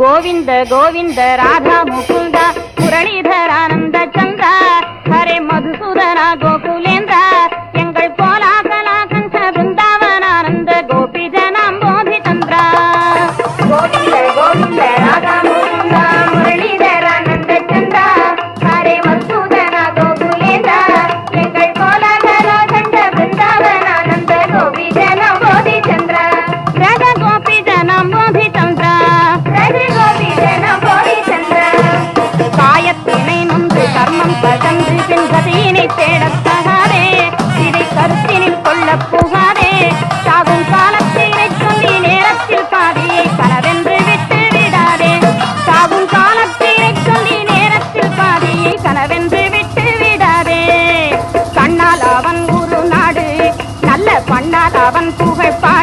గోవింద గోవింద రాధా ముకుంద మురళీధరానంద. கர்மம் பதன்றுகின் கதையினை தேடத் தகாதே இதை கருத்தினில் கொள்ளப் புகாதே. சாகும் காலத்தினை சொல்லி நேரத்தில் பாதி கனவென்று விட்டு விடாதே சாகும் காலத்தினை சொல்லி நேரத்தில் பாதி கனவென்று விட்டு விடாதே கண்ணால் அவன் ஒரு நாடு நல்ல பண்ணால் அவன் புகைப்பா